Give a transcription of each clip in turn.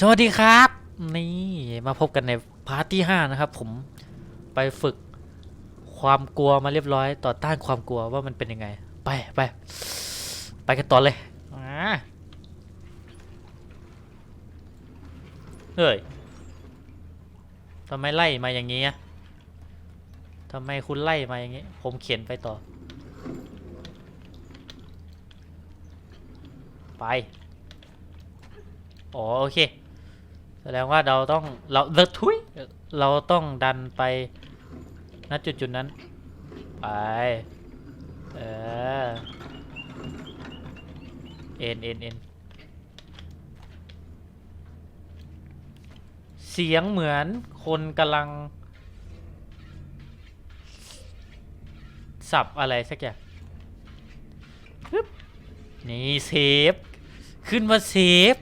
สวัสดีครับ นี่มาพบกันในพาร์ทที่5นะครับ ผมไปฝึกความกลัวมาเรียบร้อย ต่อต้านความกลัวว่ามันเป็นยังไง ไปไปไปกันต่อเลยเฮ้ยทำไมไล่มาอย่างนี้ทำไมคุณไล่มาอย่างนี้ ผมเขียนไปต่อ ไป อ๋อ โอเค แสดงว่าเราต้องเราเลิกทุยเราต้องดันไปณจุดจุดนั้น ไป เออ เอ็นเอ็นเอ็นเสียงเหมือนคนกำลัง สับอะไรสักอย่างนี่เซฟ ขึ้นมาเซฟ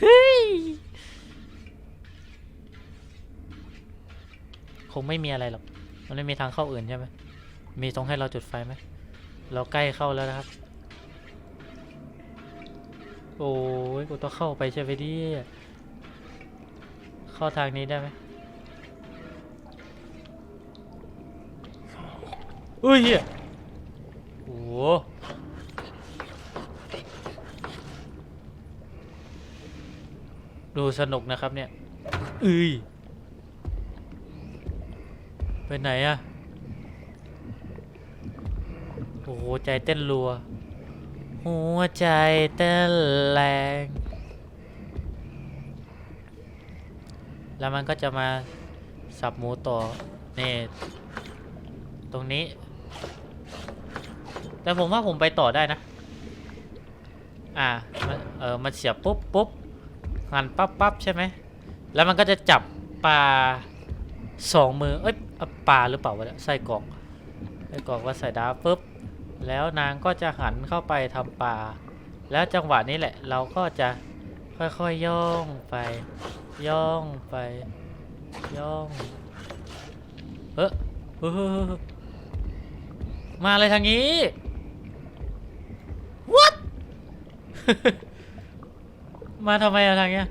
เฮ้ย ค งไม่มีอะไรหรอก มันไม่มีทางเข้าอื่นใช่ไหมมีตรงให้เราจุดไฟไหม เราใกล้เข้าแล้วนะครับ โอ้ยกูต้องเข้าไปใช่ไหมดิเข้าทางนี้ได้ไหมอุ้ยเฮียโอ้โหดูสนุกนะครับเนี่ยอุ้ย ไปไหนอะโอ้โหใจเต้นรัว หัวใจเต้นแรง แล้วมันก็จะมาสับหมูต่อนี่ตรงนี้ แต่ผมว่าผมไปต่อได้นะ อ่ามันเออมันเสียบปุ๊บปุ๊บหันปั๊บปั๊บใช่ไหมแล้วมันก็จะจับปลาสองมือ เอ้ย ปลาหรือเปล่าวะเนี่ยใส่กรอกใส่กรอกว่าใส่ดาปุ๊บแล้วนางก็จะหันเข้าไปทำปลา แล้วจังหวะนี้แหละ เราก็จะค่อยๆย่องไป ย่องไป ย่องเฮ้ยเฮ้ยเฮ้ยเฮ้ยมาเลยทางนี้ what มาทำไมอะทางเนี้ย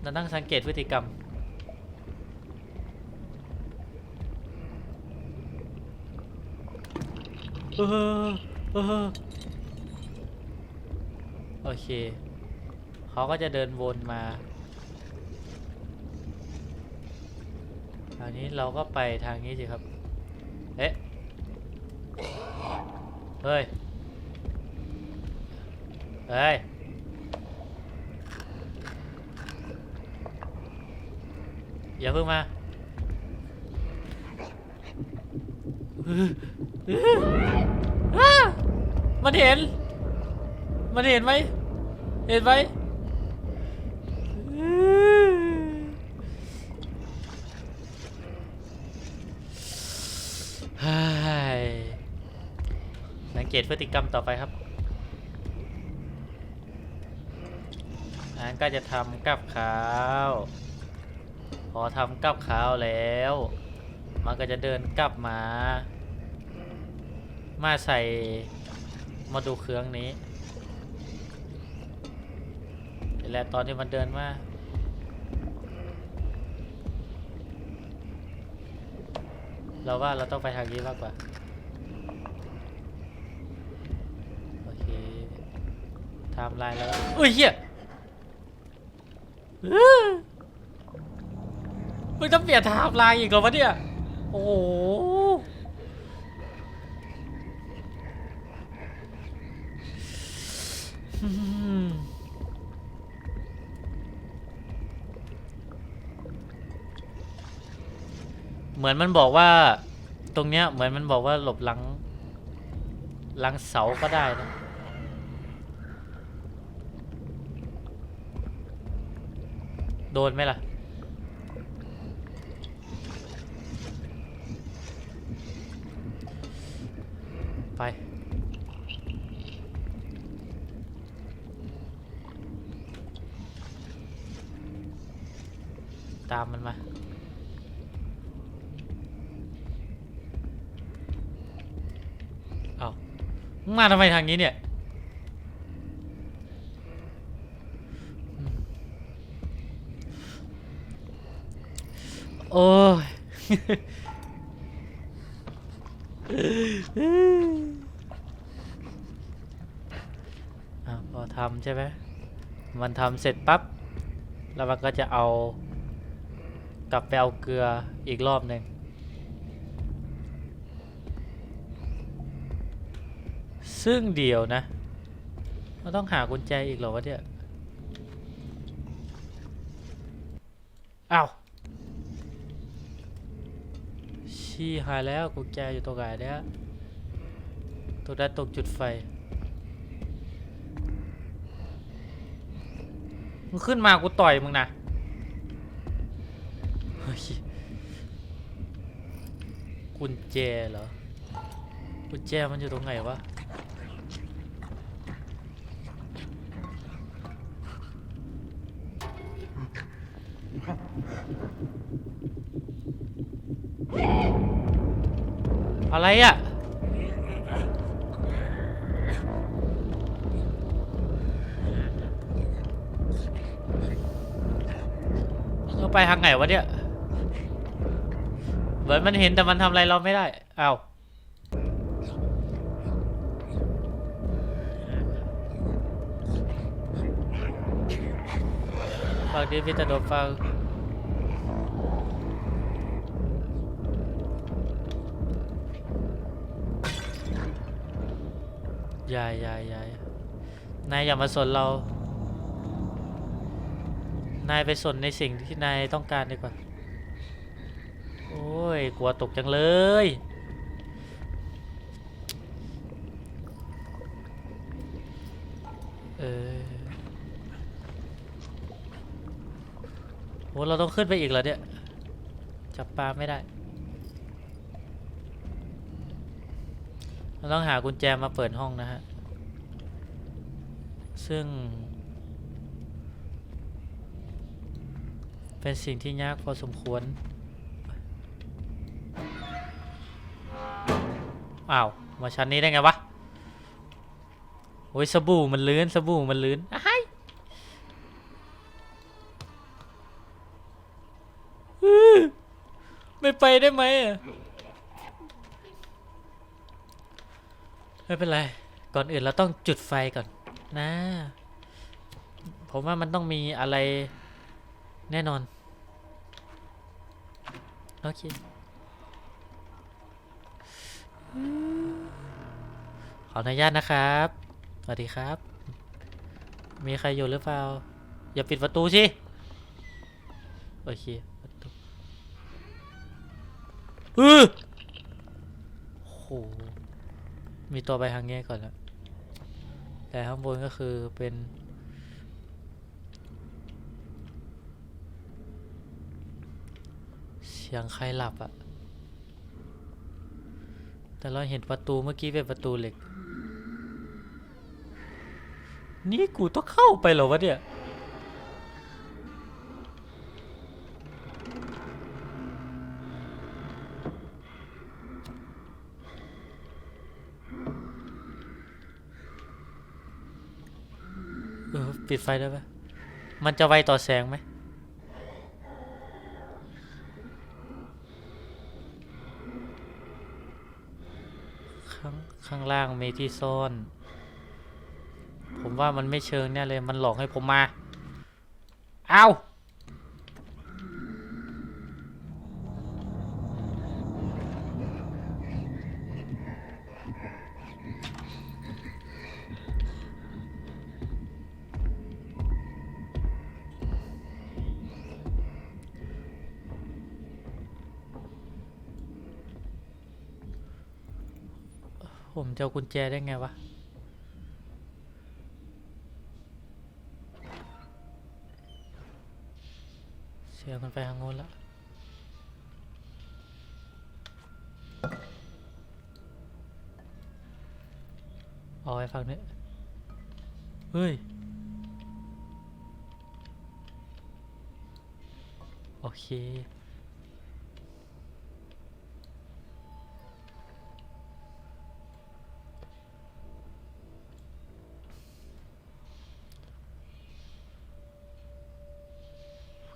เราตั้งสังเกตพฤติกรรม เออเออโอเค เขาก็จะเดินวนมาทางนี้เราก็ไปทางนี้สิครับ เอ๊ะ เฮ้ย เฮ้ย อย่าเพิ่งมา อ้ามันเห็น มันเห็นไหม เห็นไหมสังเกตพฤติกรรมต่อไปครับอันก็จะทำกับข้าว พอทำกับข้าวแล้ว มันก็จะเดินกลับมา มาใส่มาดูเครื่องนี้และตอนที่มันเดินมาเราว่าเราต้องไปทางนี้มากกว่า โอเคไทำลายแล้วอุ้ยเหี้ยมึงต้องเปลี่ยนไทม์ไลน์อีกเหรอวะเนี่ย โอ้ม เหมือนมันบอกว่า ตรงเนี้ยเหมือนมันบอกว่าหลบหลัง หลังเสาก็ได้นะโดนไหมล่ะ ไป ตามมันมา มาทำไมทางนี้เนี่ย โอ้ยพอทำใช่ไหมมันทำเสร็จปั๊บ แล้วมันก็จะเอา กลับไปเอาเกลืออีกรอบหนึ่ง ซึ่งเดียวนะเราต้องหากุญแจอีกเหรอวะเนี่ยอ้าวชี้หายแล้วกุญแจอยู่ตรงไหนเนี่ยตรงด้านตรงจุดไฟมึงขึ้นมากูต่อยมึงนะกุญแจเหรอกุญแจมันอยู่ตรงไหนวะ อะไรอะ่ะ เราไปทางไหนวะเนี่ย เหมือนมันเห็นแต่มันทำอะไรเราไม่ได้ เอ้าวฝากดีพี่ตะโดดฟัง ยายยายยายนายอย่ามาสนเรา นายไปสนในสิ่งที่นายต้องการดีกว่า โอ้ย กลัวตกจังเลย เออโหเราต้องขึ้นไปอีกเหรอเนี่ย จับปลาไม่ได้ เราต้องหากุญแจมาเปิดห้องนะฮะ ซึ่ง เป็นสิ่งที่ยากพอสมควร อ้าว มาชั้นนี้ได้ไงวะ โอ้ยสบู่มันลื่นสบู่มันลื่นอ้ายอื้อไม่ไปได้ไหมอะ ไม่เป็นไร ก่อนอื่นเราต้องจุดไฟก่อนนะ ผมว่ามันต้องมีอะไรแน่นอน โอเคขออนุญาตนะครับ สวัสดีครับ มีใครอยู่หรือเปล่า อย่าปิดประตูสิ โอเคประตูอือโห มีตัวไปทางแง่ก่อนแล้ว แต่ข้างบนก็คือเป็น เสียงใครหลับอะแต่เราเห็นประตูเมื่อกี้เป็นประตูเหล็ก นี่กูต้องเข้าไปเหรอวะเนี่ย ปิดไฟได้ปะมันจะไวต่อแสงไหมข้างข้างล่างมีที่ซ่อน ผมว่ามันไม่เชิงเนี่ยเลย มันหลอกให้ผมมา เอา ผมจะเอากุญแจได้ไงวะ เสียงมันไปทางโน้นแล้วเอาไว้ฟังนี้เฮ้ย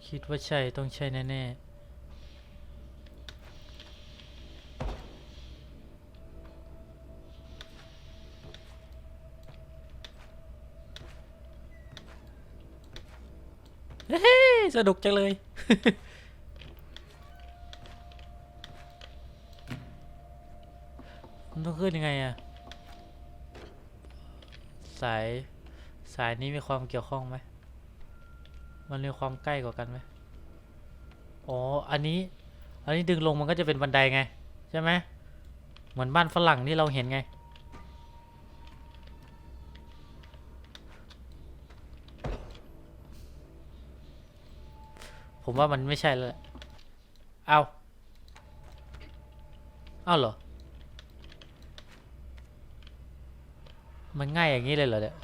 คิดว่าใช่ต้องใช่แน่ๆสะดุกจังเลย มันต้องขึ้นยังไงอะสาย สายนี้มีความเกี่ยวข้องไหม มันมีความใกล้กว่ากันไหมอ๋อ อันนี้ อันนี้ดึงลงมันก็จะเป็นบันไดไง ใช่ไหมเหมือนบ้านฝรั่งที่เราเห็นไง ผมว่ามันไม่ใช่แล้วเอาเอาเหรอ มันง่ายอย่างนี้เลยเหรอเนี่ย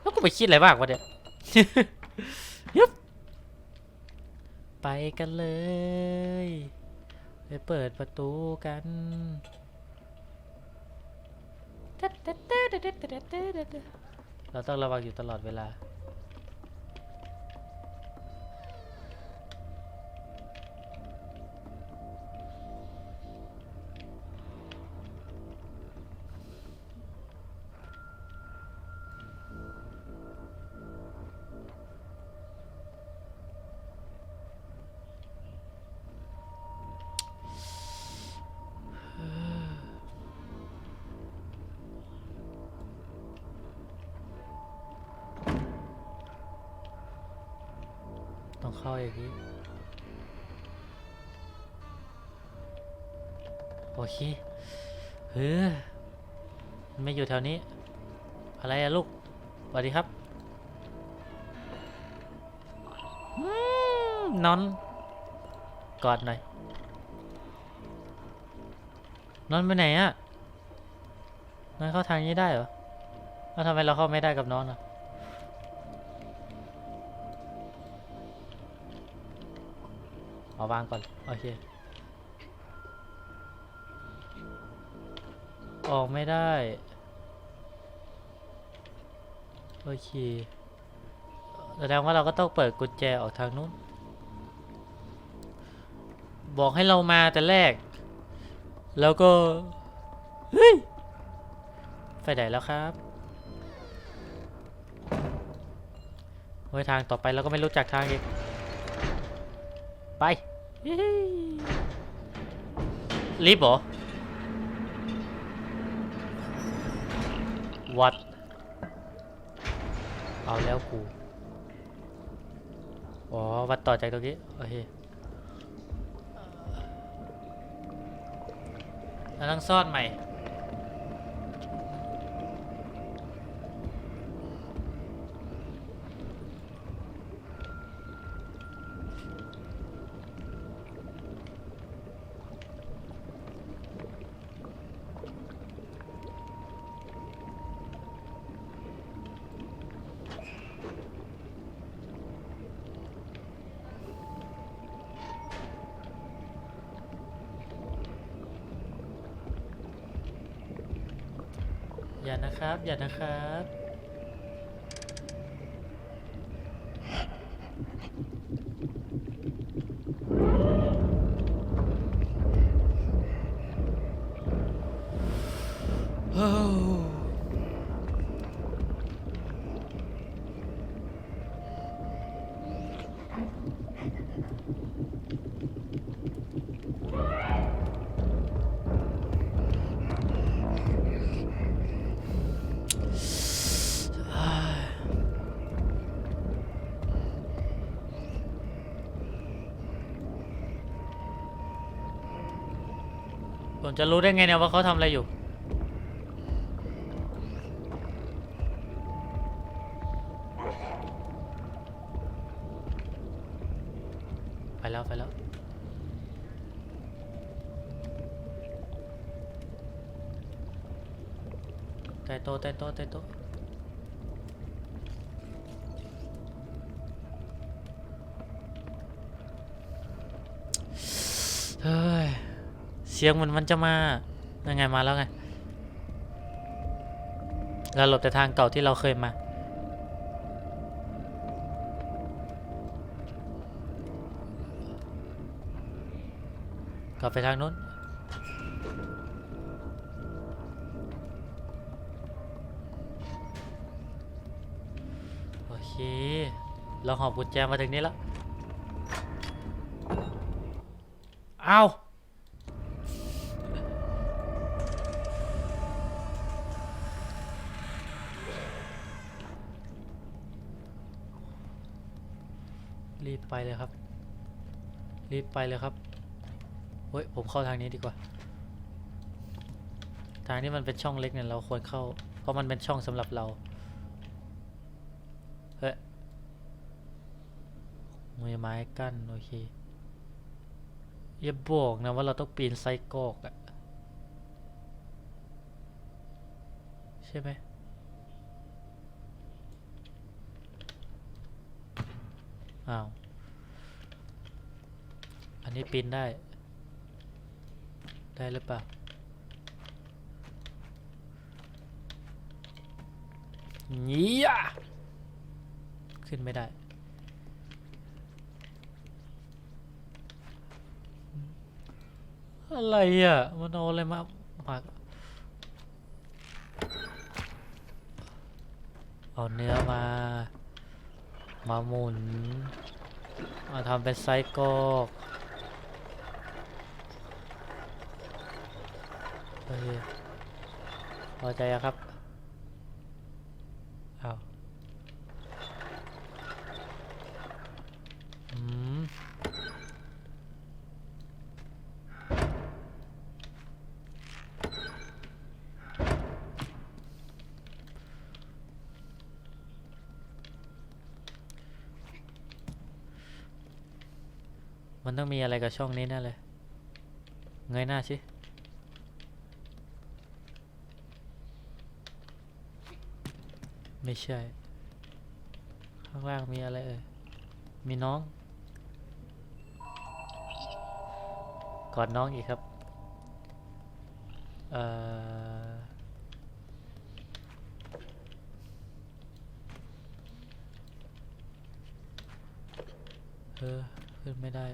แล้วกูไปคิดอะไรบ้างวะเนี่ย ยับไปกันเลย ไปเปิดประตูกันเราต้องระวังอยู่ตลอดเวลา เข้าอย่างนี้ โอเคเฮ้ยไม่อยู่แถวนี้ อะไรอะลูกสวัสดีครับนอน กอดหน่อย นอนไปไหนอะนอนเข้าทางนี้ได้เหรอแล้วทำไมเราเข้าไม่ได้กับน้องอะ เอาวางก่อน โอเค ออกไม่ได้ โอเค แสดงว่าเราก็ต้องเปิดกุญแจออกทางนู้น บอกให้เรามาแต่แรก แล้วก็ เฮ้ย ไปไหนแล้วครับเฮ้ยทางต่อไปเราก็ไม่รู้จักทางอีก ไป เย้รีบเหรอวัด เอาแล้วกู อ๋อ วัดต่อจากตรงนี้ โอเคแล้วต้องซ่อนใหม่ นะครับ อย่านะครับ โอ้ ผมจะรู้ได้ไงเนี่ยว่าเขาทำอะไรอยู่ ไปแล้ว ไปแล้ว ใต้โต๊ะใต้โต๊ะใต้โต๊ะเฮ้ สียงมันมันจะมายังไงมาแล้วไงเราหลบแต่ทางเก่าที่เราเคยมากลับไปทางนู้น โอเค เราหอบกุญแจมาถึงนี้แล้ว เอา รีบไปเลยครับ รีบไปเลยครับเฮ้ยผมเข้าทางนี้ดีกว่า ทางนี้มันเป็นช่องเล็กเนี่ยเราควรเข้า เพราะมันเป็นช่องสำหรับเรา เฮ้ยมือไม้กั้นโอเคอย่าบอกนะว่าเราต้องปีนไซกอกอะใช่ไหม อ้าว อันนี้ปีนได้ ได้หรือเปล่าเงี้ยขึ้นไม่ได้อะไรอะ มันเอาอะไรมามาเอาเนื้อมา มาหมุนมาทำเป็นไซกอกโอเคพอใจครับ เอาอืม มันต้องมีอะไรกับช่องนี้แน่เลย เงยหน้าสิไม่ใช่ ข้างล่างมีอะไรเอ่ย มีน้อง กอดน้องอีกครับ เอ่อ เออ ขึ้นไม่ได้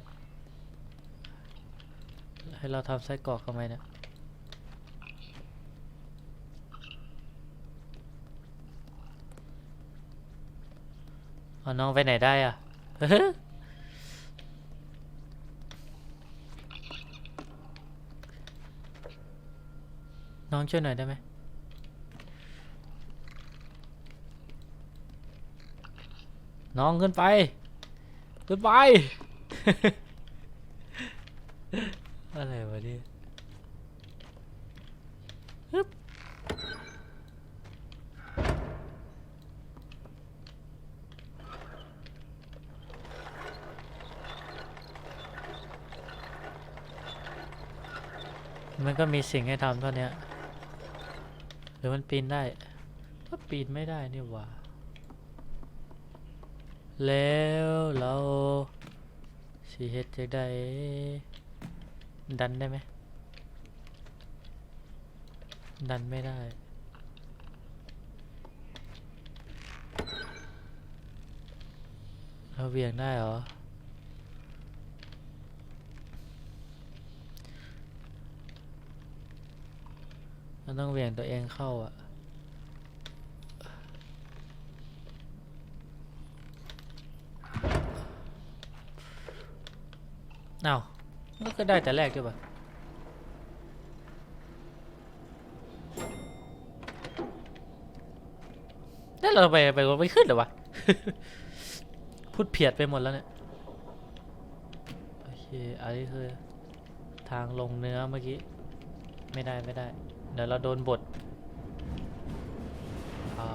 ให้เราทำไส้กรอกทำไมเนี่ยเอาน้องไปไหนได้อะน้องช่วยหน่อยได้ไหมน้องขึ้นไป ขึ้นไป อะไรวะเนี่ยฮึบมันก็มีสิ่งให้ทำเท่านี้หรือมันปีนได้ก็ปีนไม่ได้นี่หว่า แล้วเราสีเฮ็ดจะได้ ดันได้ไหมดันไม่ได้ เราเบี่ยงได้เหรอ มันต้องเวียงตัวเองเข้าอะอ้า มันก็ได้แต่แรกด้วยปะแล้วเราไปไปไปขึ้นหรอวะ พูดเพียดไปหมดแล้วเนี่ย โอเค อันนี้คือ ทางลงเนื้อเมื่อกี้ ไม่ได้ไม่ได้ เดี๋ยวเราโดนบดอ๋อ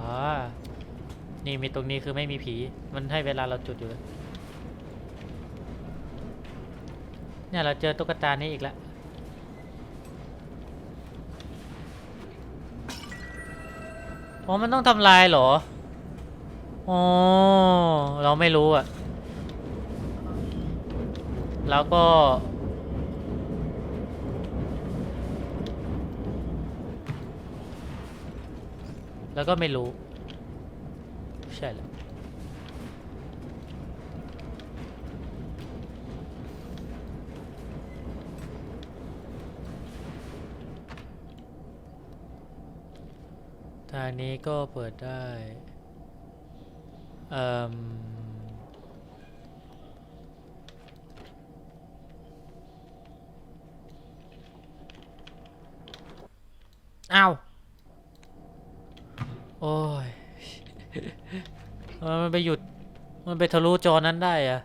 นี่มีตรงนี้คือไม่มีผี มันให้เวลาเราจุดอยู่เลย เนี่ยเราเจอตุ๊กตานี้อีกแล้วอ๋อมันต้องทำลายเหรอ อ๋อ เราไม่รู้อะแล้วก็ แล้วก็ไม่รู้ ใช่แล้ว ทางนี้ก็เปิดได้เอ่ออ้าว โอ้ย มันไปหยุด มันไปทะลุจอนั้นได้อะ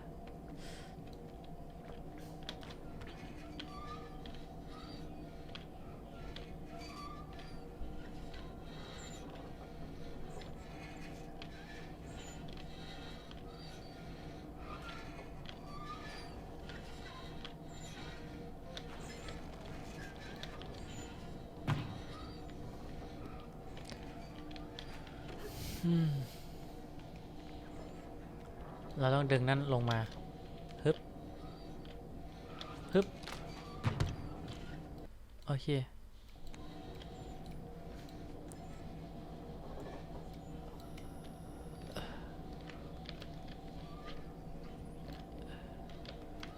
เราต้องดึงนั้นลงมา ฮึบ ฮึบ โอเค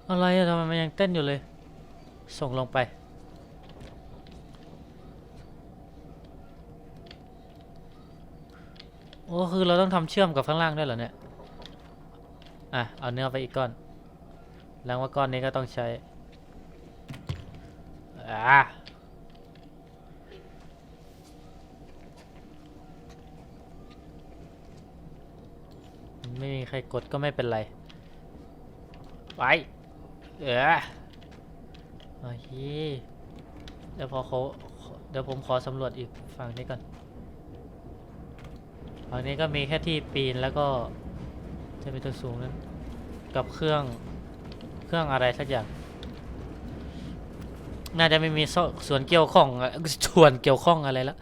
อะไรอะทำไมมันยังเต้นอยู่เลย ส่งลงไป โอ้คือเราต้องทำเชื่อมกับข้างล่างด้วยเหรอเนี่ย อะ เอาเนื้อไปอีกก้อน แล้วว่าก้อนนี้ก็ต้องใช้ อะไม่มีใครกดก็ไม่เป็นไร ไป เออโอเคเดี๋ยวพอเขาเดี๋ยวผมขอสำรวจอีกฝั่งนี้ก่อน ฝั่งนี้ก็มีแค่ที่ปีนแล้วก็จะเป็นตัวสูงนั้นกับเครื่องเครื่องอะไรสักอย่าง น่าจะไม่มีส่วนส่วนเกี่ยวข้องอะส่วนเกี่ยวข้องอะไรแล้ว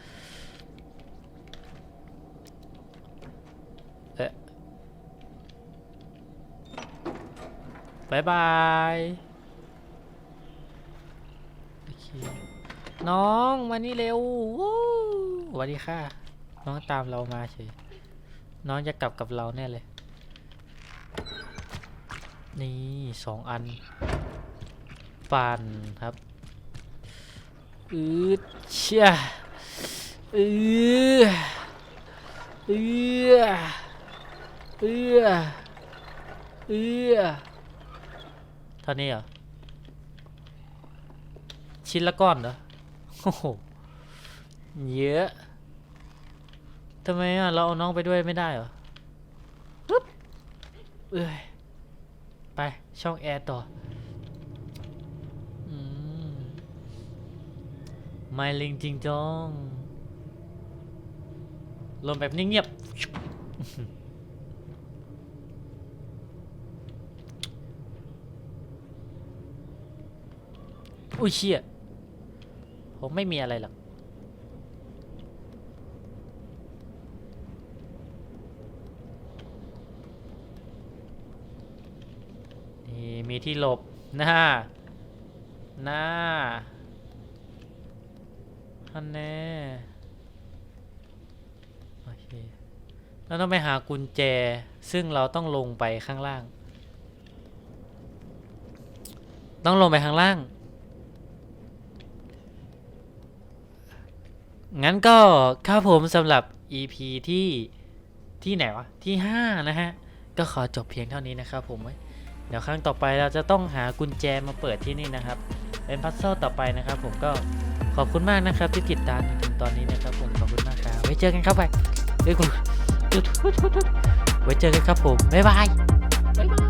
เอ๊ะบายบายน้องมานี่เร็ววู้สวัสดีค่ะ น้องตามเรามาเฉย น้องจะกลับกับเราแน่เลย นี่สองอันปั่นครับ อืดเชี่ยอืออืออืออือเท่านี้เหรอ ชิ้นละก้อนเหรอ โอ้โห เยอะ ทำไมอะ เราเอาน้องไปด้วยไม่ได้เหรอปึ๊บเอ้ยไป ช่องแอร์ต่ออืมไม่ลิงจริงจองลมแบบเงียบๆอุ้ยเชี่ยผมไม่มีอะไรหรอก นี่ มีที่หลบหน้า หน้าฮันแน่โอเคเราต้องไปหากุญแจ ซึ่งเราต้องลงไปข้างล่าง ต้องลงไปข้างล่าง งั้นก็ครับผมสำหรับ EP ที่ที่ไหนวะ ที่ 5 นะฮะ ก็ขอจบเพียงเท่านี้นะครับผม เดี๋ยวครั้งต่อไปเราจะต้องหากุญแจมาเปิดที่นี่นะครับ เป็นพัซเซิลต่อไปนะครับ ผมก็ขอบคุณมากนะครับที่ติดตามจนถึงตอนนี้นะครับ ผมขอบคุณมากครับไว้เจอกันครับไปเฮ้ยคุณไว้เจอกันครับผมบ๊ายบาย